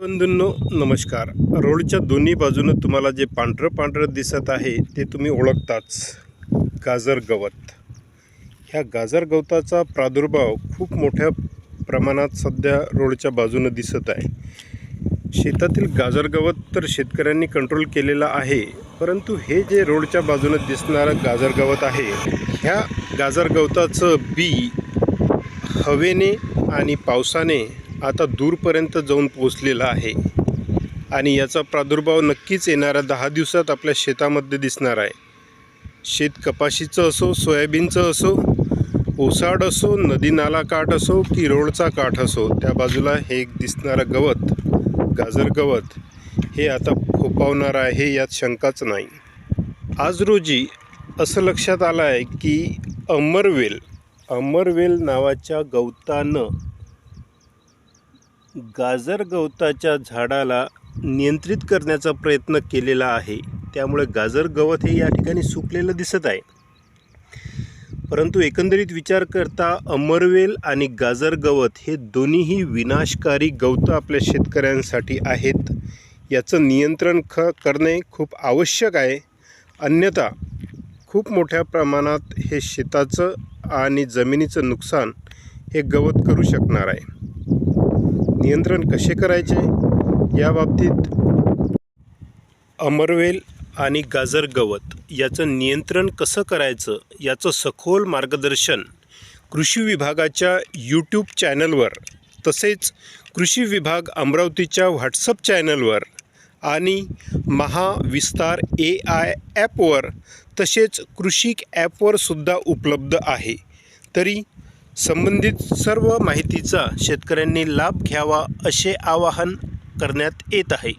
बंधूंनो नमस्कार. रोडच्या दोन्ही बाजूनं तुम्हाला जे पांढरं पांढरं दिसत आहे ते तुम्ही ओळखताच. गाजर गवत. ह्या गाजर गवताचा प्रादुर्भाव खूप मोठ्या प्रमाणात सध्या रोडच्या बाजूनं दिसत आहे. शेतातील गाजर गवत तर शेतकऱ्यांनी कंट्रोल केलेलं आहे परंतु हे जे रोडच्या बाजूनं दिसणारं गाजर गवत आहे ह्या गाजर गवताचं बी हवेने आणि पावसाने आता दूरपर्यंत जाऊन पोचलेला आहे. आणि याचा प्रादुर्भाव नक्कीच येणाऱ्या दहा दिवसात आपल्या शेतामध्ये दिसणार आहे. शेत कपाशीचं असो सोयाबीनचं असो ओसाड असो नदी नाला काठ असो की रोडचा काठ असो त्या बाजूला हे एक दिसणारं गवत गाजर गवत हे आता फोपावणार आहे यात शंकाच नाही. आज रोजी असं लक्षात आलं आहे की अमरवेल अमरवेल नावाच्या गवतानं गाजर गवताच्या झाडाला नियंत्रित करण्याचा प्रयत्न केलेला आहे. त्यामुळे गाजर गवत हे या ठिकाणी सुकलेलं दिसत आहे. परंतु एकंदरीत विचार करता अमरवेल आणि गाजर गवत हे दोन्हीही विनाशकारी गवतं आपल्या शेतकऱ्यांसाठी आहेत. याचं नियंत्रण ख करणे खूप आवश्यक आहे. अन्यथा खूप मोठ्या प्रमाणात हे शेताचं आणि जमिनीचं नुकसान हे गवत करू शकणार आहे. नियंत्रण कसे करायचे? या बाबतीत अमरवेल आणि गाजर गवत याचं नियंत्रण कसं करायचं? याचं सखोल मार्गदर्शन कृषी विभागाच्या यूट्यूब चॅनलवर तसेच कृषी विभाग अमरावतीच्या व्हॉट्सअप चॅनलवर आणि महाविस्तार ए आय ॲपवर तसेच कृषिक ॲपवर सुद्धा उपलब्ध आहे. तरी संबंधित सर्व माहितीचा शेतकऱ्यांनी लाभ घ्यावा असे आवाहन करण्यात येत आहे.